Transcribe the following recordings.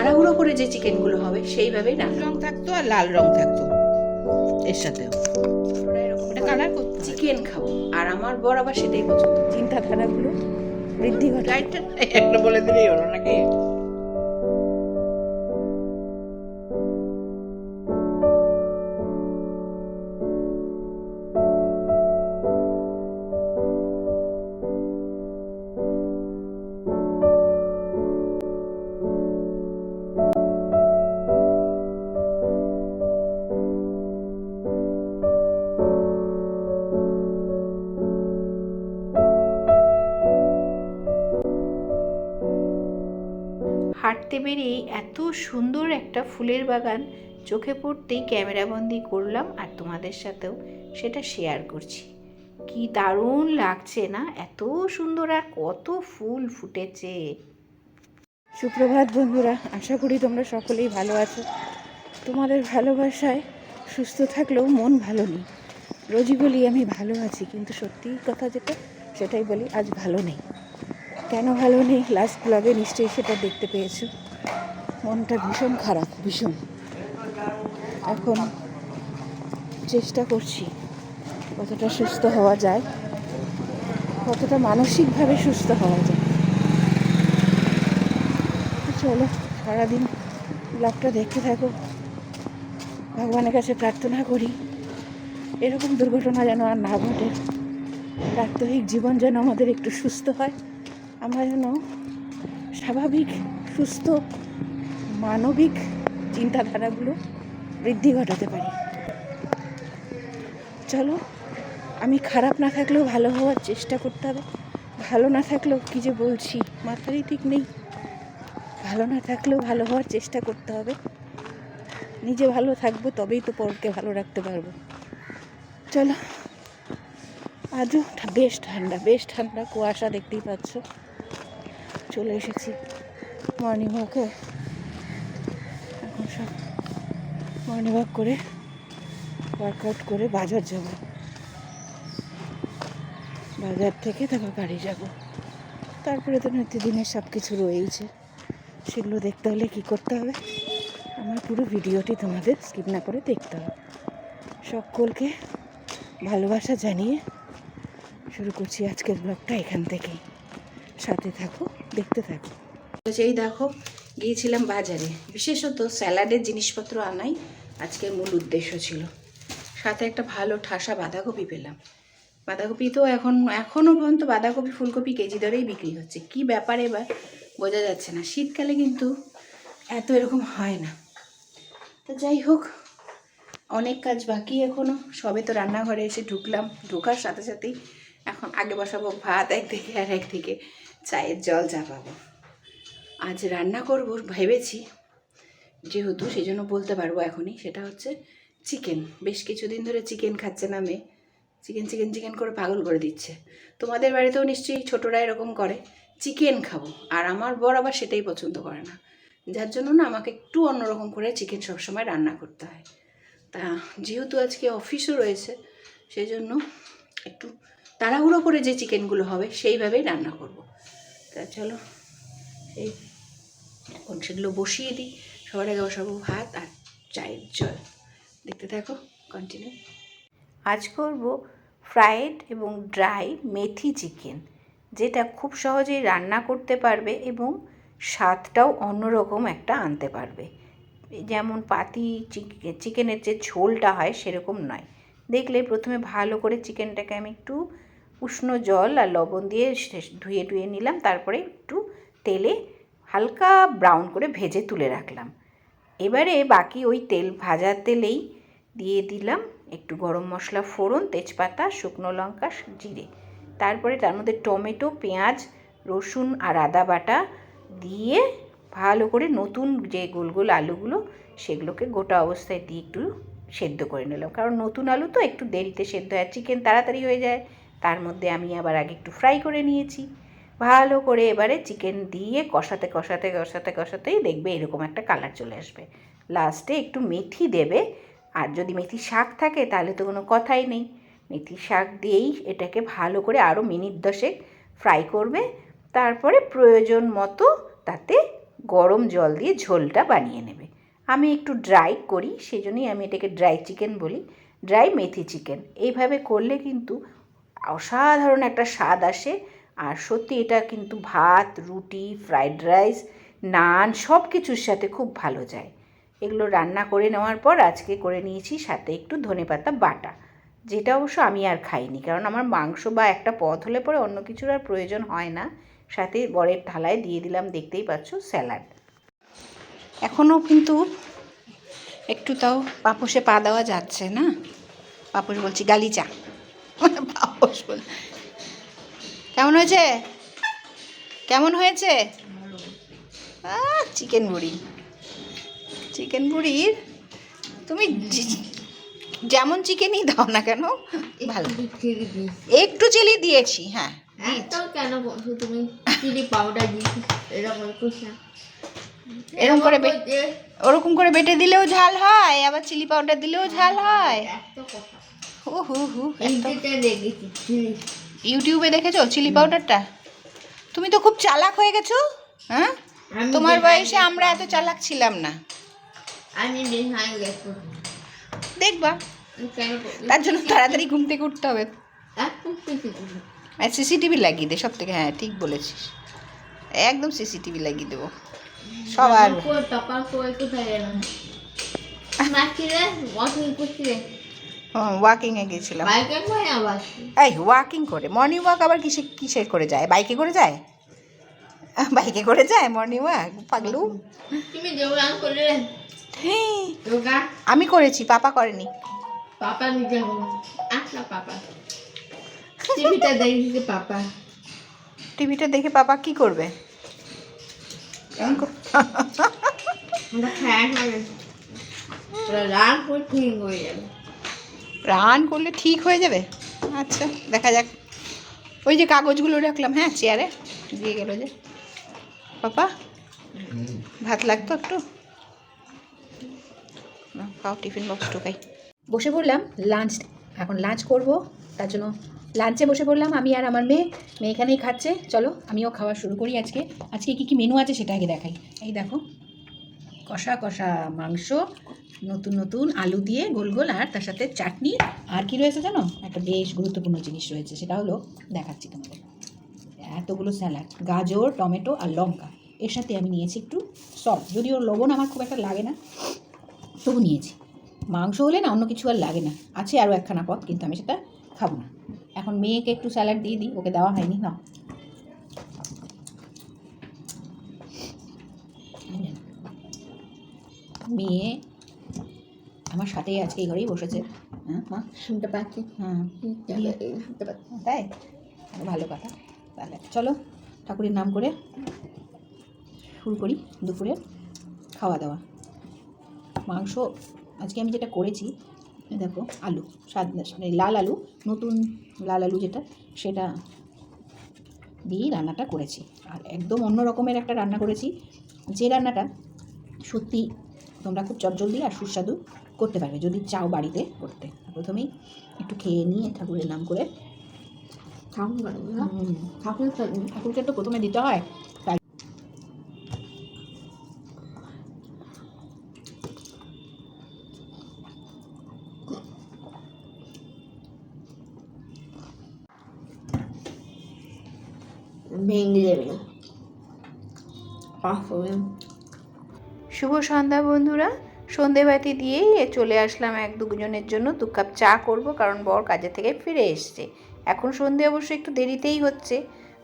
তাড়াহুড়ো করে যে চিকেনগুলো হবে সেইভাবেই না রং থাকতো আর লাল রং থাকতো। এর সাথেও। এটা কালার করতে চিকেন খাব। আর আমার বর আবার সেটাই পছন্দ। চিন্তাধারাগুলো বৃদ্ধি ঘটায় একটা বলে দিলেই হলো নাকি? হাঁটতে বেরিয়ে এত সুন্দর একটা ফুলের বাগান চোখে পড়তেই ক্যামেরাবন্দি করলাম আর তোমাদের সাথেও সেটা শেয়ার করছি। কি দারুণ লাগছে না? এত সুন্দর আর কত ফুল ফুটেছে। সুপ্রভাত বন্ধুরা, আশা করি তোমরা সকলেই ভালো আছো। তোমাদের ভালোবাসায় সুস্থ থাকলেও মন ভালো নেই। রোজই বলি আমি ভালো আছি, কিন্তু সত্যি কথা যেটা, সেটাই বলি আজ ভালো নেই। কেন ভালো নেই? লাস্ট ব্লগে নিশ্চয়ই সেটা দেখতে পেয়েছ। মনটা ভীষণ খারাপ, ভীষণ। এখন চেষ্টা করছি কতটা সুস্থ হওয়া যায়, কতটা মানসিকভাবে সুস্থ হওয়া যায়। চলো, সারাদিন ব্লগটা দেখতে থাকো। ভগবানের কাছে প্রার্থনা করি, এরকম দুর্ঘটনা যেন আর না ঘটে। প্রাত্যহিক জীবন যেন আমাদের একটু সুস্থ হয়, আমরা যেন স্বাভাবিক, সুস্থ মানবিক চিন্তাধারাগুলো বৃদ্ধি ঘটাতে পারি। চলো, আমি খারাপ না থাকলেও ভালো হওয়ার চেষ্টা করতে হবে। ভালো না থাকলেও কী যে বলছি মাথারই ঠিক নেই। ভালো না থাকলেও ভালো হওয়ার চেষ্টা করতে হবে। নিজে ভালো থাকব, তবেই তো পরকে ভালো রাখতে পারব। চলো, আজও বেশ ঠান্ডা বেশ ঠান্ডা কুয়াশা দেখতেই পাচ্ছ। চলে এসেছি। মর্নিং ওয়াকে এখন সব মর্নিং ওয়াক করে ওয়ার্কআউট করে বাজার যাব। বাজার থেকে তারপর বাড়ি যাব। তারপরে তো নিত্যদিনের সব কিছু রয়েইছে। সেগুলো দেখতে হলে কী করতে হবে? আমার পুরো ভিডিওটি তোমাদের স্কিপ না করে দেখতে হবে। সকলকে ভালোবাসা জানিয়ে শুরু করছি আজকের ব্লগটা এখান থেকেই। সাথে থাকো, দেখতে থাকো। এই দেখো, গিয়েছিলাম বাজারে। বিশেষত স্যালাডের জিনিসপত্র আনাই। আজকের মূল উদ্দেশ্য ছিল। সাথে একটা ভালো ঠাসা বাঁধাকপি পেলাম। বাঁধাকপি তো এখন এখনও পর্যন্ত বাঁধাকপি, ফুলকপি কেজি দরেই বিক্রি হচ্ছে। কি ব্যাপার এবার? বোঝা যাচ্ছে না। শীতকালে কিন্তু এত এরকম হয় না। তো যাই হোক, অনেক কাজ বাকি এখনও সবে তো রান্নাঘরে এসে ঢুকলাম। ঢোকার সাথে সাথেই এখন আগে বসাবো ভাত একদিকে আর একদিকে চায়ের জল চাপাবো। আজ রান্না করব, ভেবেছি যেহেতু সেই জন্য বলতে পারব এখনই, সেটা হচ্ছে চিকেন বেশ কিছুদিন ধরে চিকেন খাচ্ছে না মেয়ে। চিকেন চিকেন চিকেন করে পাগল করে দিচ্ছে। তোমাদের বাড়িতেও নিশ্চয়ই ছোটরা এরকম করে। চিকেন খাব। আর আমার বর আবার সেটাই পছন্দ করে না। যার জন্য না আমাকে একটু অন্যরকম করে চিকেন সবসময় রান্না করতে হয়। তা যেহেতু আজকে অফিসও রয়েছে সেই জন্য একটু তাড়াহুড়ো করে যে চিকেনগুলো হবে, সেইভাবেই রান্না করব। তা চলো, এই এখন সেগুলো বসিয়ে দিই। সবার আগে বসাবো ভাত আর চায়ের জল। দেখতে থাকো কন্টিনিউ আজ করব ফ্রাইড এবং ড্রাই মেথি চিকেন যেটা খুব সহজেই রান্না করতে পারবে এবং স্বাদটাও অন্যরকম একটা আনতে পারবে। যেমন পাতি চিক- চিকেনের যে ঝোলটা হয় সেরকম নয়। দেখলে প্রথমে ভালো করে চিকেনটাকে আমি একটু উষ্ণ জল আর লবণ দিয়ে ধুয়ে ধুয়ে নিলাম, তারপরে একটু তেলে হালকা ব্রাউন করে ভেজে তুলে রাখলাম। এবারে বাকি ওই তেল ভাজার তেলেই দিয়ে দিলাম একটু গরম মশলা, ফোড়ন, তেজপাতা, শুকনো লঙ্কা, জিরে। তারপরে তার মধ্যে টমেটো, পেঁয়াজ, রসুন আর আদা বাটা দিয়ে ভালো করে নতুন যে গোল গোল আলুগুলো সেগুলোকে গোটা অবস্থায় দিয়ে একটু সেদ্ধ করে নিলাম। কারণ নতুন আলু তো একটু দেরিতে সেদ্ধ হয় চিকেন তাড়াতাড়ি হয়ে যায়, তার মধ্যে আমি আবার আগে একটু ফ্রাই করে নিয়েছি। ভালো করে এবারে চিকেন দিয়ে কষাতে কষাতে কষাতে, কষাতেই দেখবে এরকম একটা কালার চলে আসবে। লাস্টে একটু মেথি দেবে। আর যদি মেথি শাক থাকে তাহলে তো কোনো কথাই নেই। মেথি শাক দিয়েই এটাকে ভালো করে আরও মিনিট দশেক ফ্রাই করবে। তারপরে প্রয়োজন মতো তাতে গরম জল দিয়ে ঝোলটা বানিয়ে নেবে। আমি একটু ড্রাই করি সেই জন্যই আমি এটাকে ড্রাই চিকেন বলি। ড্রাই মেথি চিকেন এইভাবে করলে কিন্তু অসাধারণ একটা স্বাদ আসে। আর সত্যি এটা কিন্তু ভাত, রুটি ফ্রাইড রাইস নান সব কিছুর সাথে খুব ভালো যায়। এগুলো রান্না করে নেওয়ার পর আজকে করে নিয়েছি সাথে একটু ধনেপাতা বাটা, যেটা অবশ্য আমি আর খাইনি, কারণ আমার মাংস বা একটা পদ হলে পরে অন্য কিছুর আর প্রয়োজন হয় না। সাথে বরের থালায় দিয়ে দিলাম, দেখতেই পাচ্ছ, স্যালাড। এখনও কিন্তু একটু তাও পাপোশে পা দেওয়া যাচ্ছে না? পাপোশ বলছি, গালিচা। পাপোশ বল কেমন হয়েছে? কেমন হয়েছে? চিকেন বুড়ি। চিকেন বুড়ির তুমি যেমন চিকেনই দাও না কেন ভালো। একটু চিলি দিয়েছি হ্যাঁ কেন বলছো তুমি চিলি পাউডার দিয়েছি এরকম এরকম করে ওরকম করে বেটে দিলেও ঝাল হয় আবার চিলি পাউডার দিলেও ঝাল হয় এত কথা। হু হু দেখেছি ইউটিউবে দেখেছ চিলি পাউডারটা? তুমি তো খুব চালাক হয়ে গেছো হ্যাঁ? তোমার বয়সে আমরা এত চালাক ছিলাম না। আমি দেখবা? তার জন্য তাড়াতাড়ি ঘুম থেকে উঠতে হবে। আর সিসিটিভি লাগিয়ে দে সব থেকে হ্যাঁ ঠিক বলেছিস। একদম সিসিটিভি লাগিয়ে দেবো। সবার ওয়াকিংয়ে গেছিলাম। এই ওয়াকিং করে। মর্নিং ওয়াক আবার কিসে কিসে করে যায়? বাইকে করে যায়? বাইকে করে যায় মর্নিং ওয়াক পাগলু। আমি করেছি পাপা করেনি। পাপা নিজে টিভিটা দেখেছি পাপা। টিভিটা দেখে পাপা কি করবে? রাগ হয়ে যাবে। রান করলে ঠিক হয়ে যাবে? আচ্ছা দেখা যাক। ওই যে কাগজগুলো রাখলাম হ্যাঁ চেয়ারে। দিয়ে গেল যে। পাপা, ভাত লাগতো একটু? খাও, টিফিন বক্স ঢোকাই। বসে পড়লাম লাঞ্চ এখন লাঞ্চ করব। তার জন্য লাঞ্চে বসে পড়লাম, আমি আর আমার মেয়ে। মেয়ে এখানেই খাচ্ছে। চলো, আমিও খাওয়া শুরু করি আজকে। আজকে কী কী মেনু আছে সেটা আগে দেখাই। এই দেখো, কষা কষা মাংস নতুন নতুন আলু দিয়ে গোল গোল আর তার সাথে চাটনি। আর কি রয়েছে জানো? একটা বেশ গুরুত্বপূর্ণ জিনিস রয়েছে, সেটা হলো দেখাচ্ছি তোমাদের। এতগুলো স্যালাড, গাজর, টমেটো আর লঙ্কা। এর সাথে আমি নিয়েছি একটু সল্ট যদিও লবণ আমার খুব একটা লাগে না, তবু নিয়েছি। মাংস হলে না অন্য কিছু আর লাগে না। আছে আরও একখানা পথ কিন্তু আমি সেটা খাব না। এখন মেয়েকে একটু স্যালাড দিয়ে দিই, ওকে দেওয়া হয়নি না মেয়ে আমার সাথেই আজকে এই ঘরেই বসেছে। হ্যাঁ মা? শুনতে পাচ্ছি। হ্যাঁ শুনতে পাচ্ছি। তাই? ভালো কথা। তাহলে চলো ঠাকুরের নাম করে শুরু করি দুপুরে খাওয়া দাওয়া। মাংস আজকে আমি যেটা করেছি দেখো আলু স্বাদ মানে লাল আলু নতুন লাল আলু যেটা সেটা দিয়েই রান্নাটা করেছি। আর একদম অন্য রকমের একটা রান্না করেছি। যে রান্নাটা সত্যি তোমরা খুব চটজলদি আর সুস্বাদু করতে পারবে যদি চাও বাড়িতে করতে। প্রথমেই একটু খেয়ে নিয়ে ঠাকুরের নাম করে ঠাকুর ঠাকুর ঠাকুরকে তো প্রথমে দিতে হয় তাই ভেঙে যাবে পাঁচ শুভ সন্ধ্যা বন্ধুরা। সন্ধেবাতি দিয়েই চলে আসলাম এক দুজনের জন্য দু কাপ চা করব কারণ বর কাজে থেকে ফিরে এসছে। এখন সন্ধে অবশ্য একটু দেরিতেই হচ্ছে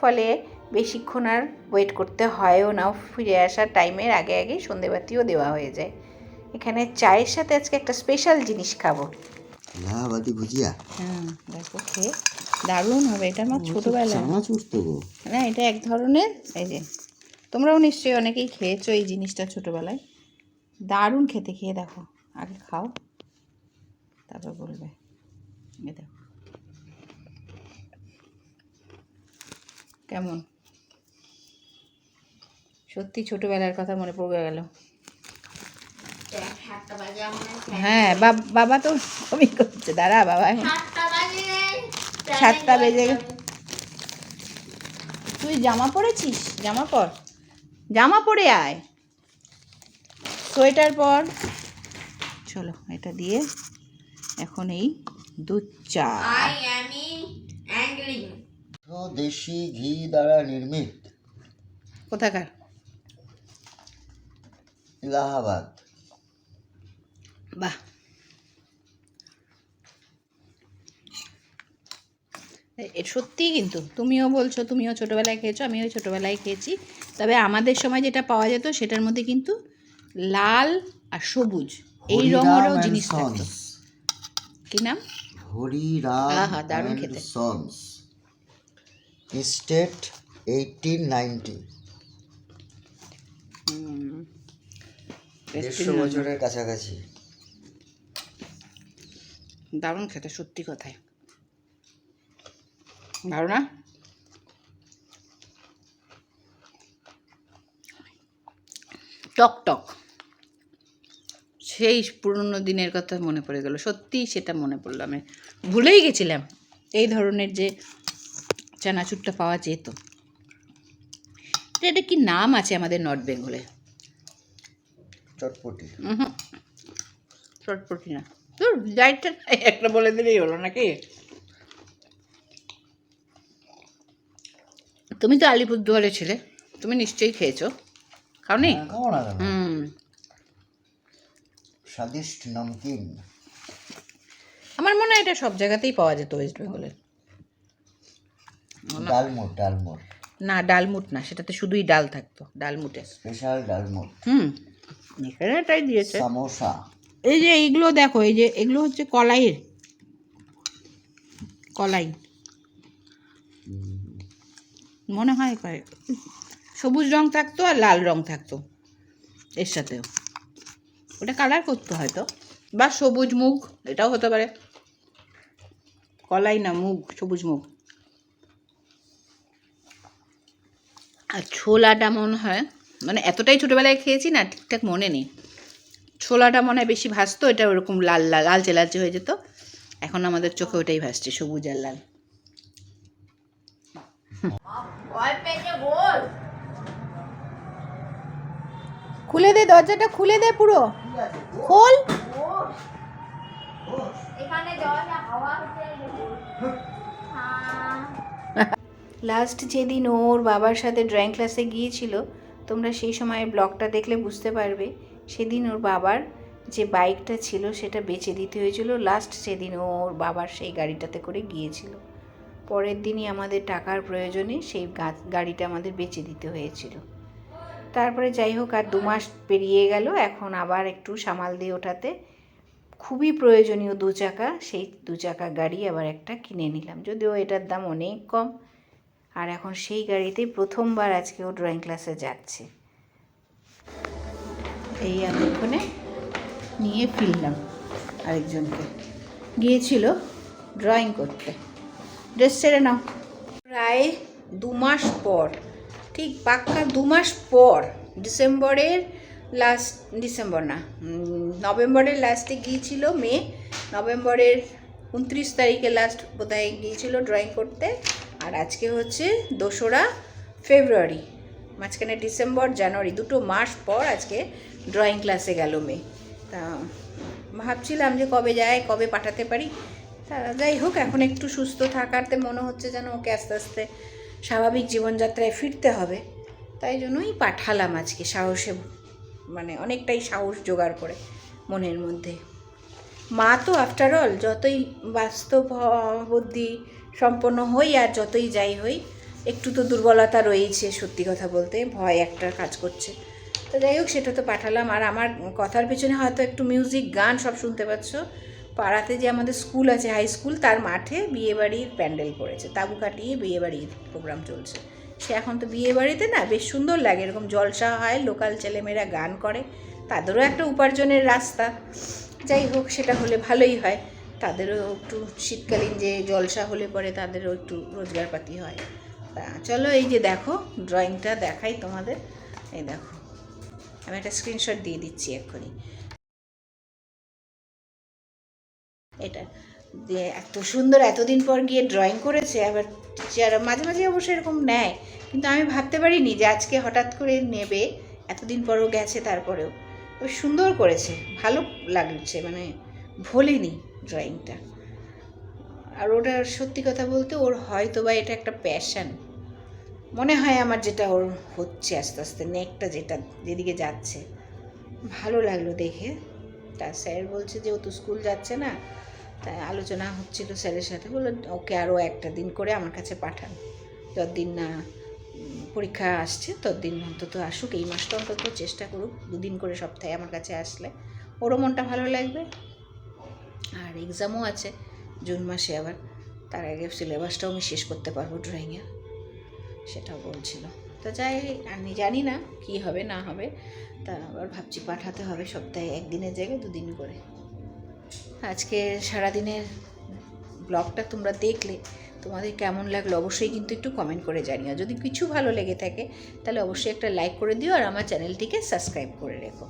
ফলে বেশিক্ষণ আর ওয়েট করতে হয়ও না। ফিরে আসার টাইমের আগে আগেই সন্ধেবাতিও দেওয়া হয়ে যায়। এখানে চায়ের সাথে আজকে একটা স্পেশাল জিনিস খাব। ভুজিয়া? হ্যাঁ দেখো খেয়ে দারুণ হবে এটা আমার ছোটোবেলা না এটা এক ধরনের এই যে তোমরাও নিশ্চয়ই অনেকেই খেয়েছো এই জিনিসটা ছোটোবেলায়। দারুণ খেতে খেয়ে দেখো। আগে খাও তারপর বলবে। দেখো। কেমন? সত্যি ছোটোবেলার কথা মনে পড়ে গেল। হ্যাঁ বাব- তো কমই করছে। দাঁড়া বাবা। সাতটা বেজে। তুই জামা পরেছিস? জামা পর। জামা পরে আয়। সোয়েটার পর। চলো এটা দিয়ে এখন এই দুধ চা। দেশি ঘি দ্বারা নির্মিত। কোথাকার? এলাহাবাদ। বাহ। এ সত্যিই কিন্তু তুমিও বলছো তুমিও ছোটোবেলায় খেয়েছো আমিও ছোটোবেলায় খেয়েছি। তবে আমাদের সময় যেটা পাওয়া যেত সেটার মধ্যে কিন্তু লাল আর সবুজ এই রঙেরও জিনিস থাকতো কি নাম? হরিরাম আহা, দারুণ খেতে। Sons। স্টেট এইটিন নাইনটি দেড়শো বছরের কাছাকাছি। দারুণ খেতে সত্যি কথায় ভালো না টক টক সেই পুরনো দিনের কথা মনে পড়ে গেল। সত্যিই সেটা মনে পড়ল আমি ভুলেই গেছিলাম। এই ধরনের যে চানাচুরটা পাওয়া যেত। এটা কি নাম আছে আমাদের নর্থ বেঙ্গলে? চটপটি। হুম। চটপটি না। তোর ডায়েটটা একটা বলে দিলেই হলো নাকি? তুমি তো আলিপুরদুয়ারে ছিলে। তুমি নিশ্চয়ই খেয়েছো। খাওনি? না হুম। স্বাদিষ্ট নমকিন। আমার মনে হয় এটা সব জায়গাতেই পাওয়া যেত ওয়েস্ট বেঙ্গলের ডালমুট ডালমুট। না ডালমুট না সেটাতে শুধুই ডাল থাকতো ডালমুটে স্পেশাল ডালমুট। হুম এখানে এটাই দিয়েছে। সামোসা। এই যে এইগুলো দেখো এই যে এগুলো হচ্ছে কলাইয়ের। কলাই। মনে হয় কয় সবুজ রং থাকতো আর লাল রং থাকতো এর সাথেও। ওটা কালার করতে হয়তো বা সবুজ মুগ, এটাও হতে পারে। কলাই না, মুগ, সবুজ মুগ। আর ছোলাটা মনে হয় মানে এতটাই ছোটোবেলায় খেয়েছি না, ঠিকঠাক মনে নেই। ছোলাটা মনে হয় বেশি ভাসতো এটা ওরকম লাল লাল লালচে লালচে হয়ে যেত। এখন আমাদের চোখে ওটাই ভাসছে, সবুজ আর লাল। খুলে দে দরজাটা খুলে দে পুরো। খোল। লাস্ট যেদিন ওর বাবার সাথে ড্রয়িং ক্লাসে গিয়েছিল তোমরা সেই সময় ব্লগটা দেখলে বুঝতে পারবে সেদিন ওর বাবার যে বাইকটা ছিল সেটা বেচে দিতে হয়েছিল। লাস্ট সেদিন ও ওর বাবার সেই গাড়িটাতে করে গিয়েছিল। পরের দিনই আমাদের টাকার প্রয়োজনে সেই গাড়িটা আমাদের বেচে দিতে হয়েছিল। তারপরে যাই হোক, আর দু মাস পেরিয়ে গেল। এখন আবার একটু সামাল দিয়ে ওঠাতে খুবই প্রয়োজনীয় দু চাকা, সেই দু চাকা গাড়ি আবার একটা কিনে নিলাম। যদিও এটার দাম অনেক কম। আর এখন সেই গাড়িতেই প্রথমবার আজকে ও ড্রয়িং ক্লাসে যাচ্ছে। এই এতক্ষণে নিয়ে ফিরলাম আরেকজনকে। গিয়েছিল ড্রয়িং করতে। ড্রেস ছেড়ে নাও। প্রায় দু মাস পর ঠিক পাক্কা দু মাস পর ডিসেম্বরের লাস্ট ডিসেম্বর না নভেম্বরের লাস্টে গিয়েছিল মে, নভেম্বরের উনত্রিশ তারিখে লাস্ট বোধহয় গিয়েছিল ড্রয়িং করতে, আর আজকে হচ্ছে দোসরা ফেব্রুয়ারি, মাঝখানে ডিসেম্বর, জানুয়ারি, দুটো মাস পর আজকে ড্রয়িং ক্লাসে গেল মেয়ে তা, ভাবছিলাম যে কবে যায়, কবে পাঠাতে পারি, তা যাই হোক, এখন একটু সুস্থ থাকারতে মনে হচ্ছে যেন ওকে আস্তে আস্তে স্বাভাবিক জীবনযাত্রায় ফিরতে হবে। তাই জন্যই পাঠালাম আজকে সাহসে মানে অনেকটাই সাহস জোগাড় করে মনের মধ্যে। মা তো আফটার অল যতই বাস্তব বুদ্ধি সম্পন্ন হই আর যতই যাই হই, একটু তো দুর্বলতা রয়েছে সত্যি কথা বলতে, ভয় একটা কাজ করছে। তো যাই হোক, সেটা তো পাঠালাম। আর আমার কথার পেছনে হয়তো একটু মিউজিক গান সব শুনতে পাচ্ছ। পাড়াতে যে আমাদের স্কুল আছে হাই স্কুল তার মাঠে বিয়েবাড়ির প্যান্ডেল করেছে। তাবু কাটিয়ে বিয়েবাড়ির প্রোগ্রাম চলছে। সে এখন তো বিয়ে বাড়িতে না, বেশ সুন্দর লাগে। এরকম জলসা হয় লোকাল ছেলেমেয়েরা গান করে। তাদেরও একটা উপার্জনের রাস্তা। যাই হোক, সেটা হলে ভালোই হয়। তাদেরও একটু শীতকালীন যে জলসা হলে পরে তাদেরও একটু রোজগারপাতি হয়। তা চলো, এই যে দেখো ড্রয়িংটা দেখাই তোমাদের। এই দেখো, আমি একটা স্ক্রিনশট দিয়ে দিচ্ছি এক্ষুনি। এটা। এত সুন্দর এতদিন পর গিয়ে ড্রয়িং করেছে, আবার যারা মাঝে মাঝে অবশ্য এরকম নেয়, কিন্তু আমি ভাবতে পারিনি যে আজকে হঠাৎ করে নেবে, এতদিন পরও গেছে তারপরেও। ও সুন্দর করেছে, ভালো লাগছে মানে ভোলেনি ড্রয়িংটা আর ওটা সত্যি কথা বলতে ওর হয়তো বা এটা একটা প্যাশন মনে হয় আমার যেটা ওর হচ্ছে আস্তে আস্তে নেকটা যেটা, যেদিকে যাচ্ছে। ভালো লাগল দেখে। তা স্যার বলছে যে ও তো স্কুল যাচ্ছে না তাই আলোচনা হচ্ছিল স্যারের সাথে। বলল, ওকে আরও একটা দিন করে আমার কাছে পাঠান। যতদিন না পরীক্ষা আসছে, ততদিন অন্তত আসুক। এই মাসটা অন্তত চেষ্টা করুক, দুদিন করে সপ্তাহে আমার কাছে আসলে। ওরও মনটা ভালো লাগবে। আর এক্সামও আছে, জুন মাসে আবার। তার আগে সিলেবাসটাও আমি শেষ করতে পারব ড্রয়িংয়ে সেটাও বলছিল। তো যাই আমি জানি না কি হবে, না হবে। তা আবার ভাবছি পাঠাতে হবে সপ্তাহে একদিনের জায়গায় দুদিন করে। আজকে সারাদিনের ব্লগটা তোমরা দেখলে তোমাদের কেমন লাগল অবশ্যই কিন্তু একটু কমেন্ট করে জানিও। যদি কিছু ভালো লেগে থাকে, তাহলে অবশ্যই একটা লাইক করে দিও আর আমার চ্যানেলটিকে সাবস্ক্রাইব করে রেখো।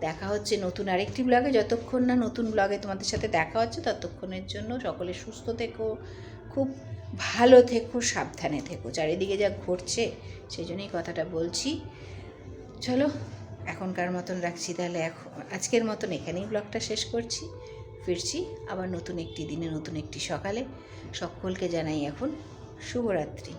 দেখা হচ্ছে নতুন আরেকটি ব্লগে যতক্ষণ না নতুন ব্লগে তোমাদের সাথে দেখা হচ্ছে, ততক্ষণের জন্য সকলে সুস্থ থেকো, খুব ভালো থেকো, সাবধানে থেকো। চারিদিকে যা ঘটছে, সেই জন্যই কথাটা বলছি। চলো, এখনকার মতন রাখছি, তাহলে এখন, আজকের মতন এখানেই ব্লগটা শেষ করছি। ফিরছি আবার নতুন একটি দিনে নতুন একটি সকালে। সকলকে জানাই এখন শুভরাত্রি।